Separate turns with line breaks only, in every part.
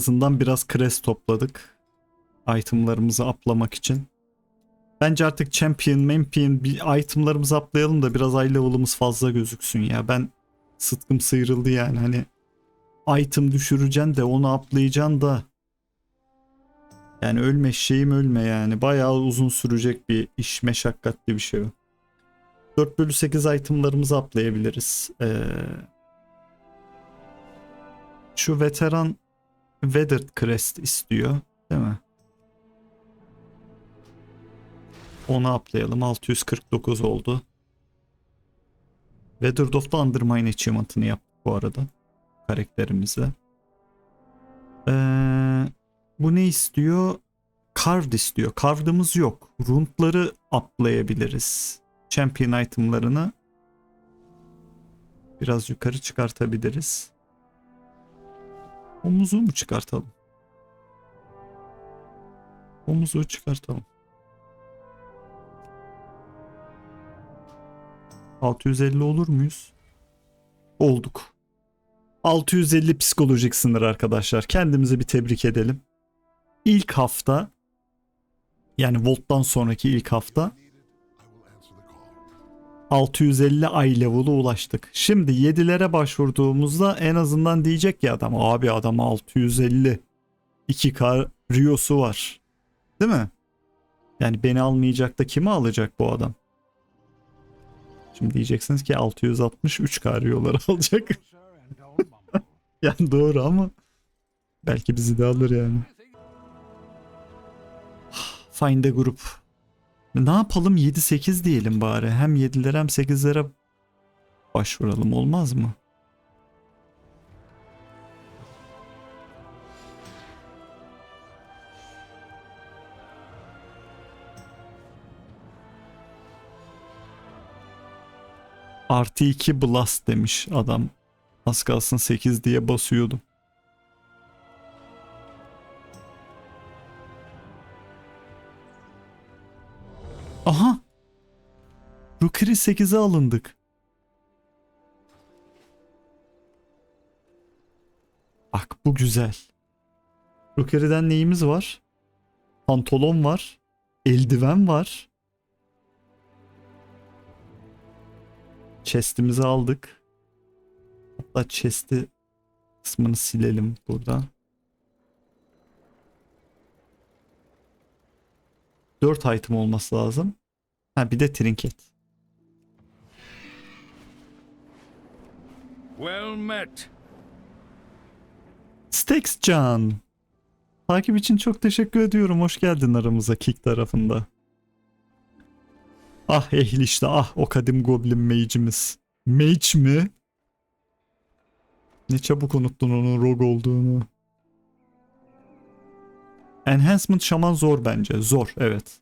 azından biraz kres topladık. Itemlarımızı aplamak için. Bence artık champion, champion bir itemlarımızı aplayalım da biraz eye level'ımız fazla gözüksün ya. Ben sıtkım sıyrıldı yani hani item düşüreceksin de onu aplayacaksın da yani ölme şeyim ölme yani. Bayağı uzun sürecek bir iş, meşakkatli bir şey o. 4 bölü 8 itemlarımızı aplayabiliriz. Ee, şu veteran Weathered Crest istiyor. Değil mi? Onu aplayalım. 649 oldu. Weathered of the Undermine achievement'ını yaptık bu arada. Karakterimizle. Ee, bu ne istiyor? Carved istiyor. Carved'ımız yok. Rundları aplayabiliriz. Champion itemlarını biraz yukarı çıkartabiliriz. Omuzu mu çıkartalım? Omuzu çıkartalım. 650 olur muyuz? Olduk. 650 psikolojik sınır arkadaşlar. Kendimizi bir tebrik edelim. İlk hafta yani Volt'tan sonraki ilk hafta 650 ay level'a ulaştık. Şimdi 7'lere başvurduğumuzda en azından diyecek ya adam abi adam 650 2K Rio'su var. Değil mi? Yani beni almayacak da kimi alacak bu adam? Şimdi diyeceksiniz ki 660 3K Rio'ları alacak. yani doğru ama belki bizi de alır yani. Find a group. Ne yapalım 7-8 diyelim bari. Hem 7'lere hem 8'lere başvuralım olmaz mı? Artı 2 blast demiş adam. Az kalsın 8 diye basıyordum. Aha. Rookery 8'e alındık. Bak bu güzel. Rookery'den neyimiz var? Pantolon var. Eldiven var. Chest'imizi aldık. Hatta chest'i kısmını silelim burada. 4 item olması lazım. Ha bir de trinket.
Well met.
Stex Can. Takip için çok teşekkür ediyorum. Hoş geldin aramıza Kick tarafında. Ah ehli işte ah o kadim goblin mage'imiz. Mage mi? Ne çabuk unuttun onun rogue olduğunu. Enhancement şaman zor bence. Zor evet.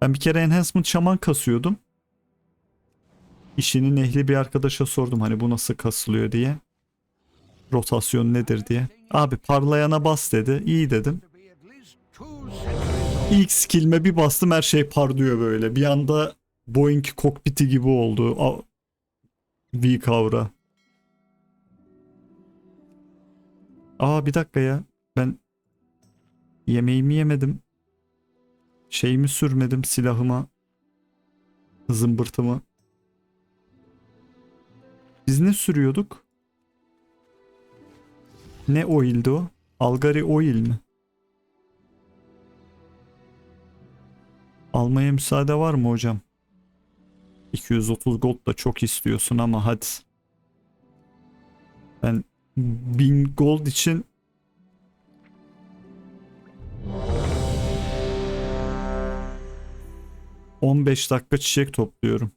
Ben bir kere enhancement şaman kasıyordum. İşinin ehli bir arkadaşa sordum hani bu nasıl kasılıyor diye. Rotasyon nedir diye. Abi parlayana bas dedi. İyi dedim. İlk skill'ime bir bastım her şey parlıyor böyle. Bir anda Boeing kokpiti gibi oldu. V kavra. Aa bir dakika ya. Yemeğimi yemedim. Şeyimi sürmedim silahıma. Zımbırtımı. Biz ne sürüyorduk? Ne oil'di o? Algari oil mi? Almaya müsaade var mı hocam? 230 gold da çok istiyorsun ama hadi. Ben 1000 gold için ...15 dakika çiçek topluyorum.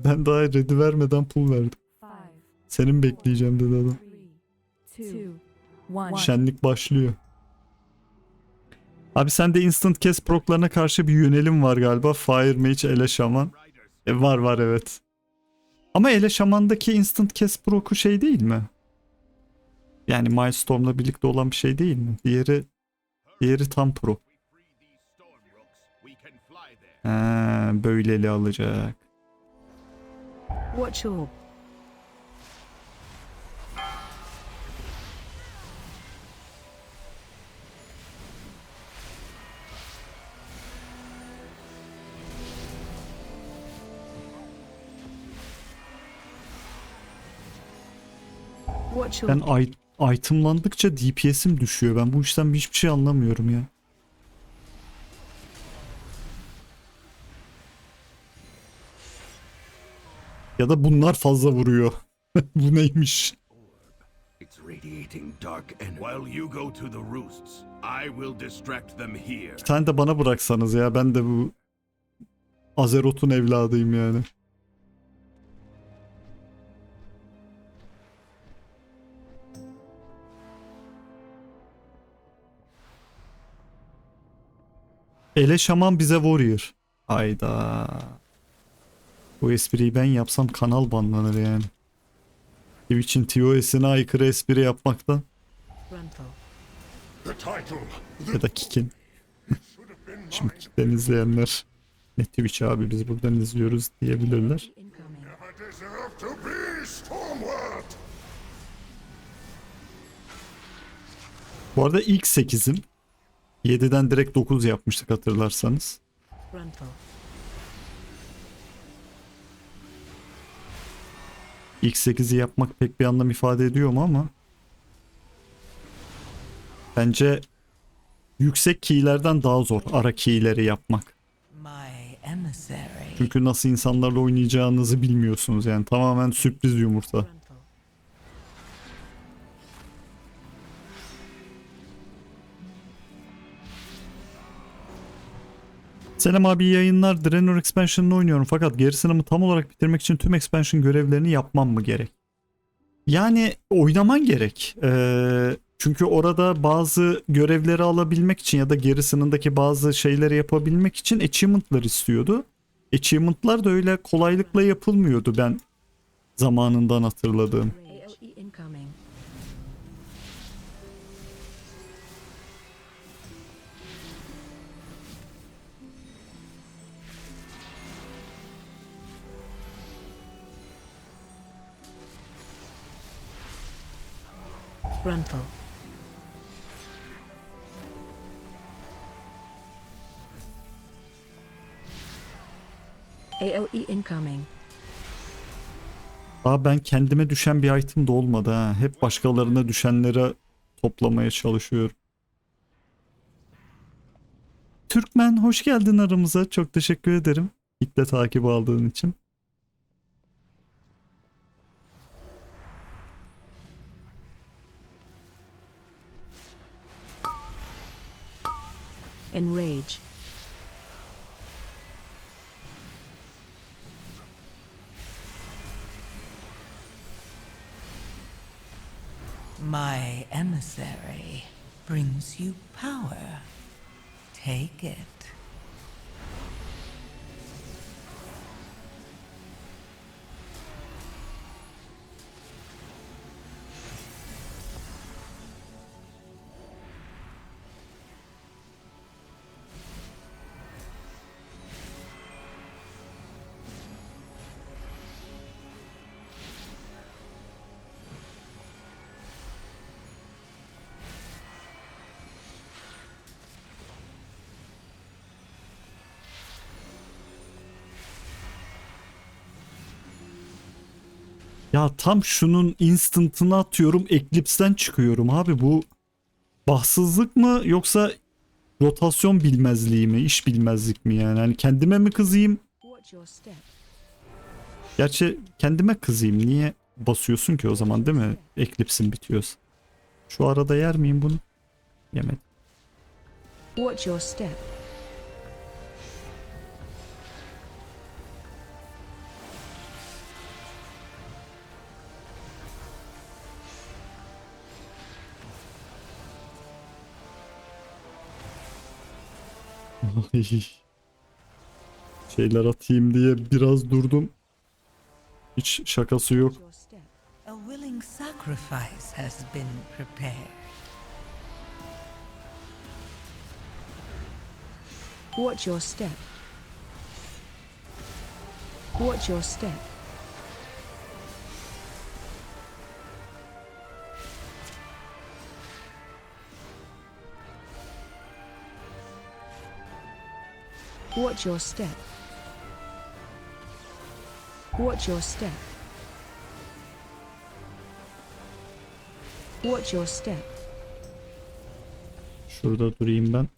Ben daha ready vermeden pul verdim. Senin bekleyeceğim dedi adam. Şenlik başlıyor. Abi sende instant cast proclarına karşı bir yönelim var galiba. Fire Mage, Ele Şaman. E, var var evet. Ama Ele Şaman'daki instant cast proc'u şey değil mi? Yani Milestorm'la birlikte olan bir şey değil mi? Diğeri diğeri tam pro. Ee, ha, böyleli alacak.
Watch your
Ben itemlandıkça DPS'im düşüyor. Ben bu işten hiçbir şey anlamıyorum ya. Ya da bunlar fazla vuruyor. bu neymiş?
It's radiating dark energy. While you go to the roosts, I will distract them here.
Bir tane de bana bıraksanız ya. Ben de bu Azerot'un evladıyım yani. Ele şaman bize warrior. Hayda. Bu espriyi ben yapsam kanal banlanır yani. Twitch'in TOS'ine aykırı espri yapmaktan. ya da Kick'in. Şimdi Kick'ten izleyenler ne Twitch abi biz buradan izliyoruz diyebilirler. Bu arada ilk 8'im. 7'den direkt 9 yapmıştık hatırlarsanız. Rental. X8'i yapmak pek bir anlam ifade ediyor mu ama bence yüksek keylerden daha zor ara keyleri yapmak. Çünkü nasıl insanlarla oynayacağınızı bilmiyorsunuz yani tamamen sürpriz yumurta. Selam abi yayınlar. Draenor Expansion'ını oynuyorum fakat gerisini tam olarak bitirmek için tüm expansion görevlerini yapmam mı gerek? Yani oynaman gerek. Ee, çünkü orada bazı görevleri alabilmek için ya da geri sınındaki bazı şeyleri yapabilmek için achievement'lar istiyordu. Achievement'lar da öyle kolaylıkla yapılmıyordu ben zamanından hatırladığım.
Frontal. AOE incoming.
Daha ben kendime düşen bir item de olmadı ha. Hep başkalarına düşenlere toplamaya çalışıyorum. Türkmen hoş geldin aramıza. Çok teşekkür ederim. İlk de takip aldığın için.
Enrage.
My emissary brings you power. Take it.
Ya tam şunun instant'ını atıyorum. Eclipse'den çıkıyorum abi. Bu bahtsızlık mı yoksa rotasyon bilmezliği mi? iş bilmezlik mi yani? Hani kendime mi kızayım? Gerçi kendime kızayım. Niye basıyorsun ki o zaman değil mi? Eclipse'in bitiyorsa. Şu arada yer miyim bunu? Yemedim.
Watch your step.
Şeyler atayım diye biraz durdum. Hiç şakası yok.
Watch your step. Watch your step. Watch your step. Watch your step. Watch your step.
Şurada durayım ben.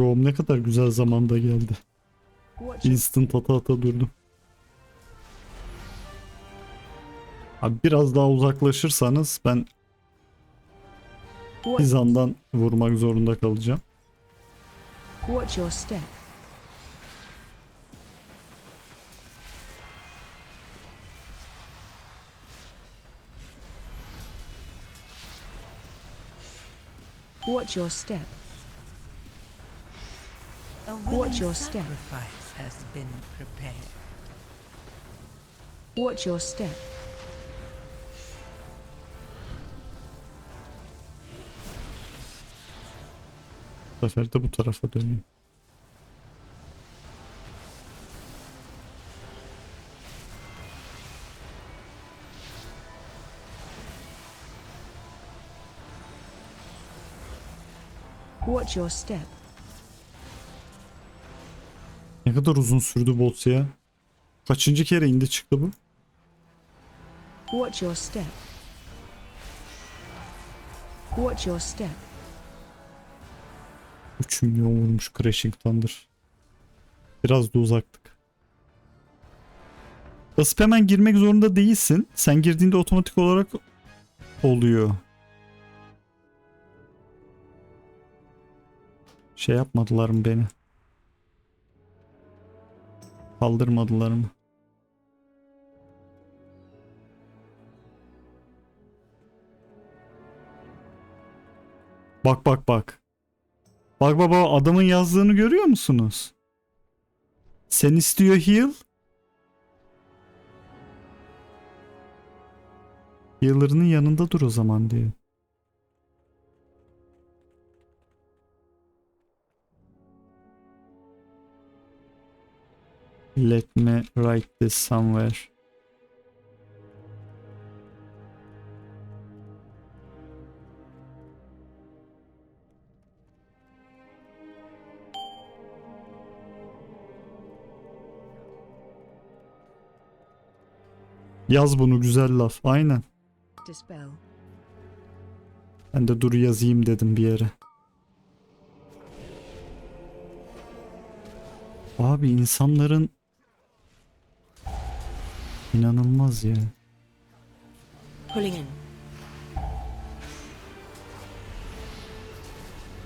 Prom ne kadar güzel zamanda geldi. Instant ata ata durdum. Abi biraz daha uzaklaşırsanız ben
watch,
Hizandan vurmak zorunda kalacağım.
watch your step. Watch your step.
A
Watch
willing
your step.
has been prepared.
Watch your step.
Bu sefer de bu tarafa döneyim.
Watch your step.
Ne kadar uzun sürdü boss ya. Kaçıncı kere indi çıktı bu?
Watch your step. Watch your step.
3 milyon vurmuş Crashing Thunder. Biraz da uzaktık. Basıp hemen girmek zorunda değilsin. Sen girdiğinde otomatik olarak oluyor. Şey yapmadılar mı beni? Kaldırmadılar mı? Bak bak bak. Bak baba adamın yazdığını görüyor musunuz? Sen istiyor heal. Healer'ının yanında dur o zaman diyor. Let me write this somewhere. Yaz bunu güzel laf. Aynen.
Dispel.
Ben de dur yazayım dedim bir yere. Abi insanların inanılmaz ya.
Pulling in.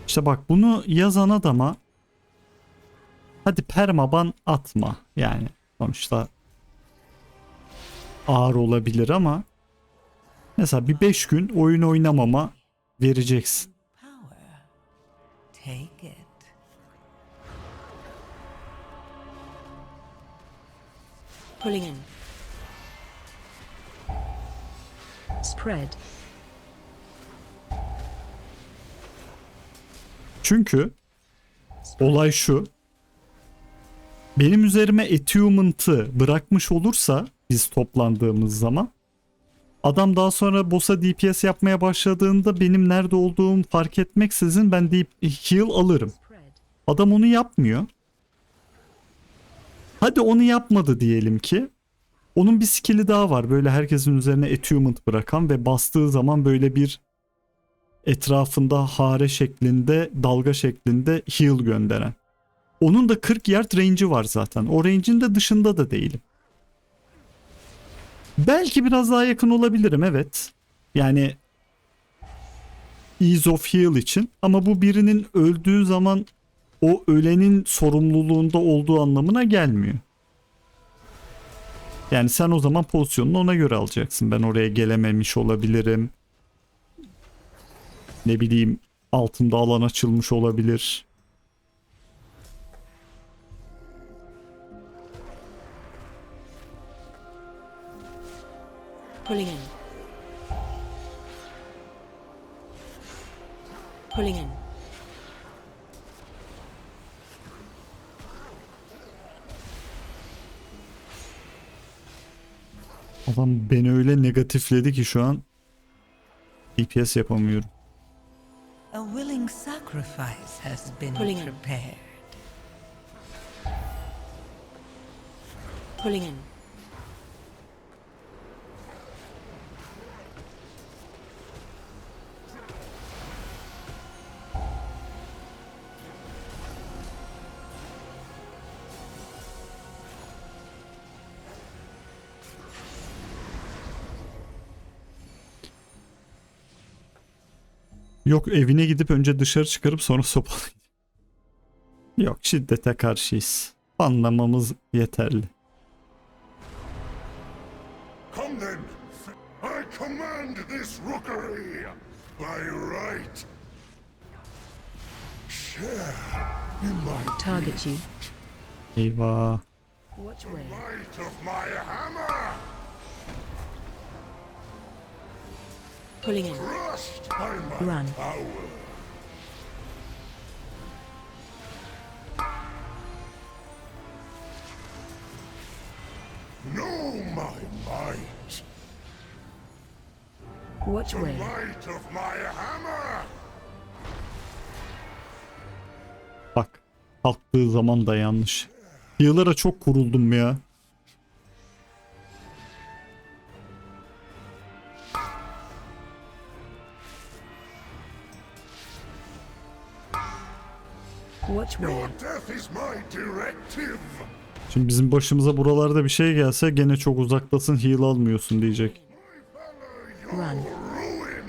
İşte bak bunu yazan adama hadi permaban atma. Yani sonuçta ağır olabilir ama mesela bir 5 gün oyun oynamama vereceksin.
Pulling in.
Spread.
Çünkü olay şu. Benim üzerime attunement'ı bırakmış olursa biz toplandığımız zaman adam daha sonra boss'a DPS yapmaya başladığında benim nerede olduğum fark etmeksizin ben deyip heal alırım. Adam onu yapmıyor. Hadi onu yapmadı diyelim ki. Onun bir skill'i daha var. Böyle herkesin üzerine attunement bırakan ve bastığı zaman böyle bir etrafında hare şeklinde, dalga şeklinde heal gönderen. Onun da 40 yard range'i var zaten. O range'in de dışında da değilim. Belki biraz daha yakın olabilirim evet. Yani ease of heal için ama bu birinin öldüğü zaman o ölenin sorumluluğunda olduğu anlamına gelmiyor. Yani sen o zaman pozisyonunu ona göre alacaksın. Ben oraya gelememiş olabilirim. Ne bileyim altında alan açılmış olabilir.
Pulling in. Pulling in.
Adam beni öyle negatifledi ki şu an DPS yapamıyorum.
A willing sacrifice has been
Pulling in.
prepared.
Pulling in.
Yok evine gidip önce dışarı çıkarıp sonra sopalayın. Yok şiddete karşıyız. Anlamamız yeterli.
Come then. I command this rookery by right. Share in my
Target you.
Eyvah.
Watch where.
might of my hammer.
Pulling
my
Run.
Know my might.
Watch
The
where.
might of my hammer.
Bak. Kalktığı zaman da yanlış. Healer'a çok kuruldum ya.
Watch
Your
where.
death is my directive.
Şimdi bizim başımıza buralarda bir şey gelse gene çok uzaktasın heal almıyorsun diyecek.
Run.
ruin.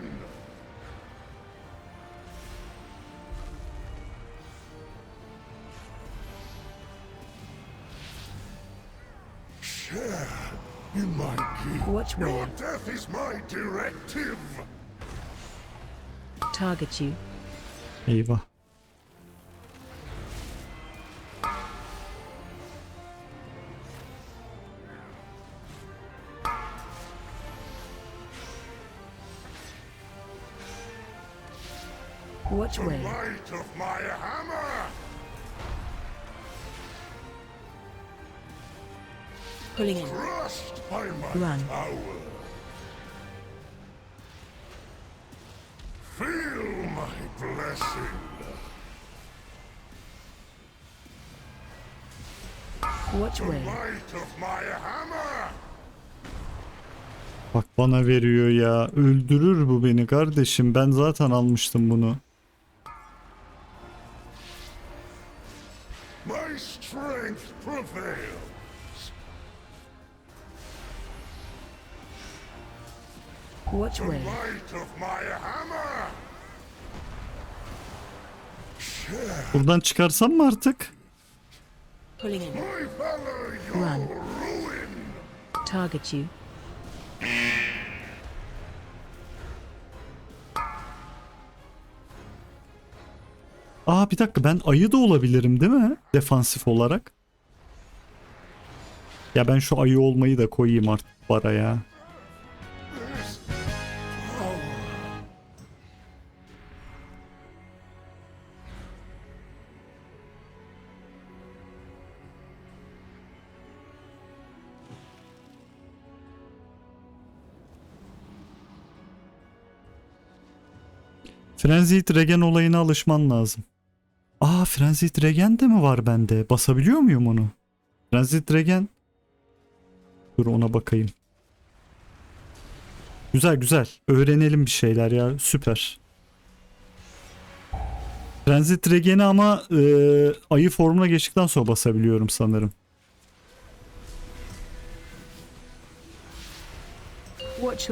Share in my key.
Watch
Your
where.
death is my directive.
Target you.
Eyvah.
My hammer.
Pulling in.
Crushed by my
Run.
power. Feel my blessing.
Watch
The
where.
might of my hammer.
Bak bana veriyor ya. Öldürür bu beni kardeşim. Ben zaten almıştım bunu. Buradan çıkarsam mı artık?
Pulling in.
Run. Target you.
Aa bir dakika ben ayı da olabilirim değil mi? Defansif olarak. Ya ben şu ayı olmayı da koyayım artık bara Frenzied Regen olayına alışman lazım. Aa Frenzied Regen de mi var bende? Basabiliyor muyum onu? Frenzied Regen. Dur ona bakayım. Güzel güzel. Öğrenelim bir şeyler ya. Süper. Frenzied Regen'i ama e, ayı formuna geçtikten sonra basabiliyorum sanırım.
Watch.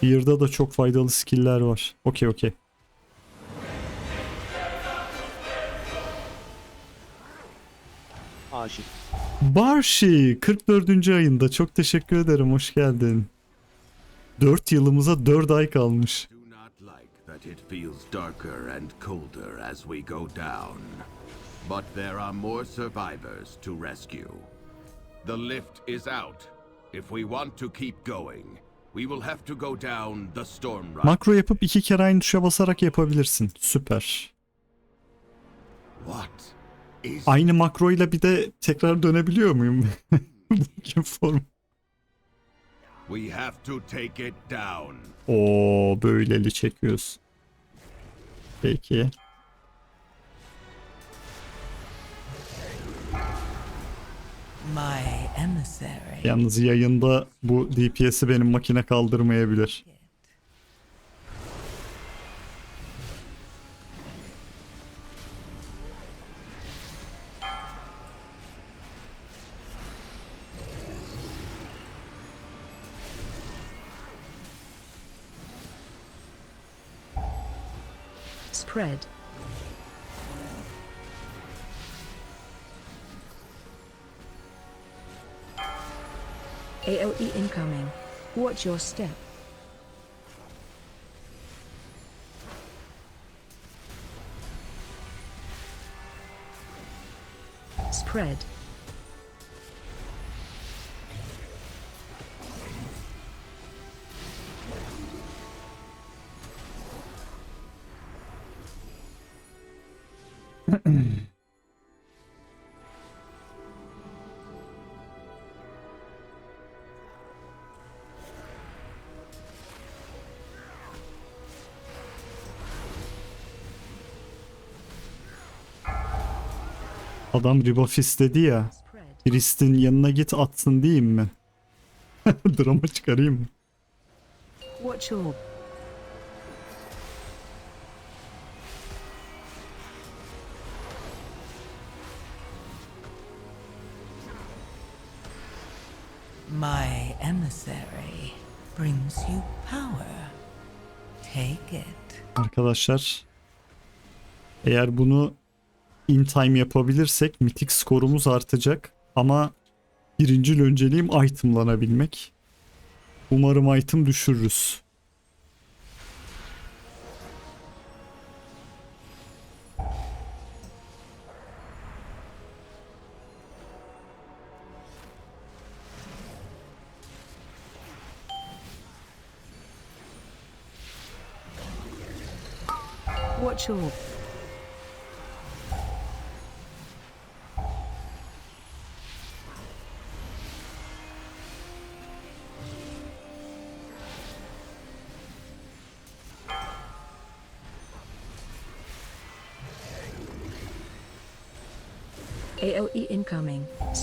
Fear'da da çok faydalı skill'ler var. Okey okey.
Aşık.
Barshi 44. ayında çok teşekkür ederim hoş geldin. 4 yılımıza 4 ay kalmış.
That it feels darker and colder as we go down. But there are more survivors to rescue. The lift is out. If we want to keep going, we will have to go down the storm ride.
Makro yapıp iki kere aynı tuşa basarak yapabilirsin. Süper.
What
Aynı makroyla bir de tekrar dönebiliyor muyum? Bugün form.
We have to take it down.
Oo böyleli çekiyoruz. Peki.
My emissary.
Yalnız yayında bu DPS'i benim makine kaldırmayabilir.
Watch your step. Spread.
Adam rebuff istedi ya. Priest'in yanına git atsın diyeyim mi? Drama çıkarayım mı?
Watch your
My emissary brings you power. Take it.
Arkadaşlar eğer bunu in time yapabilirsek mitik skorumuz artacak ama birincil önceliğim itemlanabilmek. Umarım item düşürürüz.
watch your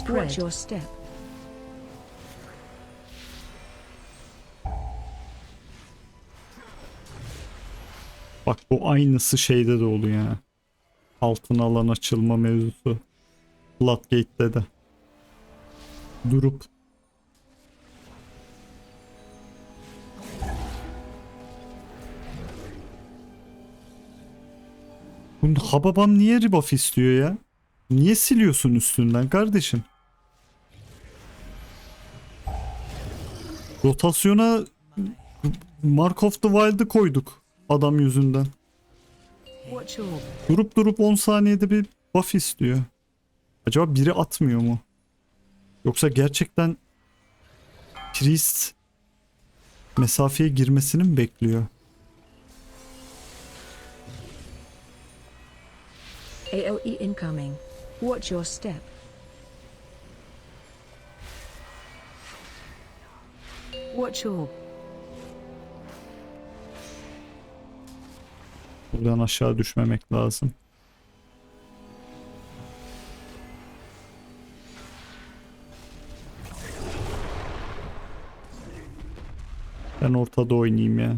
Watch your step.
Bak bu aynısı şeyde de oluyor ya. Altın alan açılma mevzusu. Floodgate'de de. Durup Bu Hababam niye rebuff istiyor ya? Niye siliyorsun üstünden kardeşim? Rotasyona Mark of the Wild'ı koyduk adam yüzünden. Durup durup 10 saniyede bir buff istiyor. Acaba biri atmıyor mu? Yoksa gerçekten Priest mesafeye girmesini mi bekliyor?
AOE incoming. Watch your step. Watch your
Buradan aşağı düşmemek lazım. Ben ortada oynayayım ya.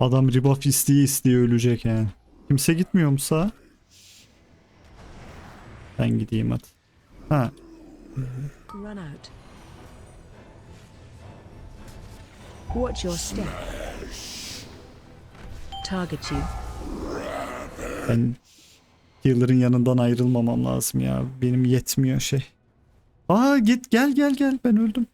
Adam rebuff isteye isteye ölecek yani. Kimse gitmiyor mu sağa? Ben gideyim hadi. Ha
run out. Watch your step. Target you.
Ben healer'ın yanından ayrılmamam lazım ya. Benim yetmiyor şey. Aa git gel gel gel ben öldüm.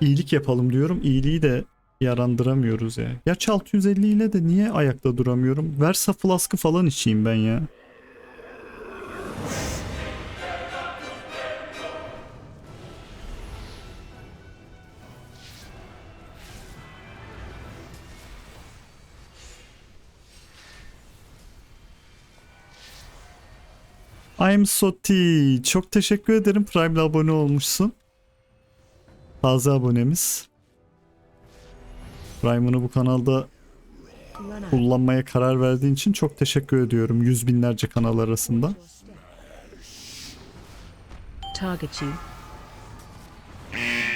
iyilik yapalım diyorum. İyiliği de yarandıramıyoruz ya. Gerçi 650 ile de niye ayakta duramıyorum? Versa flaskı falan içeyim ben ya. I'm Soti. Çok teşekkür ederim Prime'le abone olmuşsun. Taze abonemiz. Prime'ını bu kanalda kullanmaya karar verdiğin için çok teşekkür ediyorum. Yüz binlerce kanal arasında.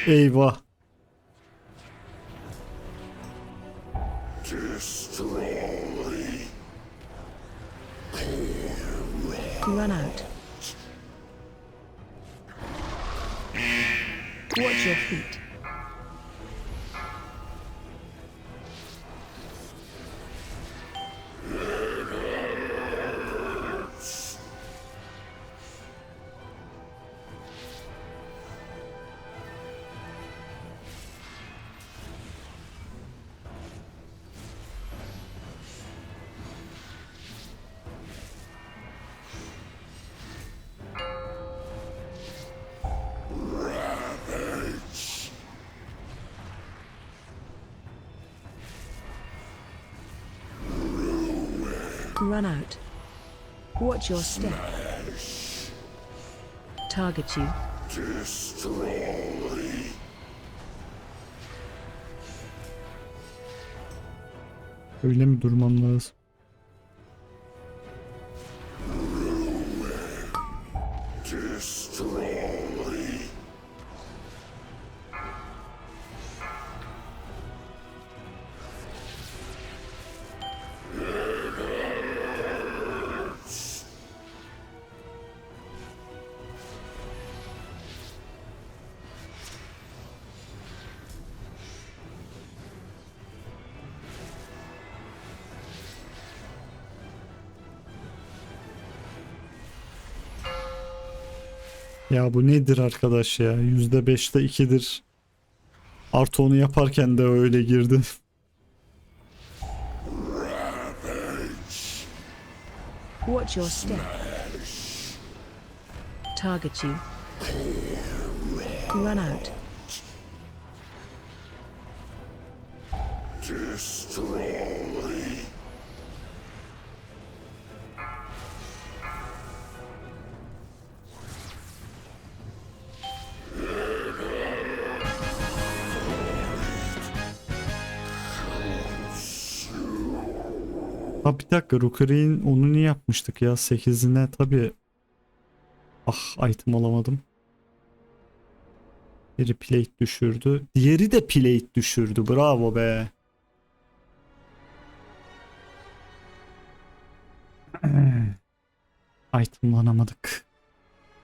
Eyvah.
Run out. Watch your feet. Run out. Watch your step. Target you.
Öyle mi durmam lazım? Ya bu nedir arkadaş ya? %5'te 2'dir. Artı onu yaparken de öyle girdi.
Watch your step. Target you. Run out.
Ha bir dakika Rookery'in onu niye yapmıştık ya? 8'ine tabi. Ah item alamadım. Biri plate düşürdü. Diğeri de plate düşürdü. Bravo be. Itemlanamadık.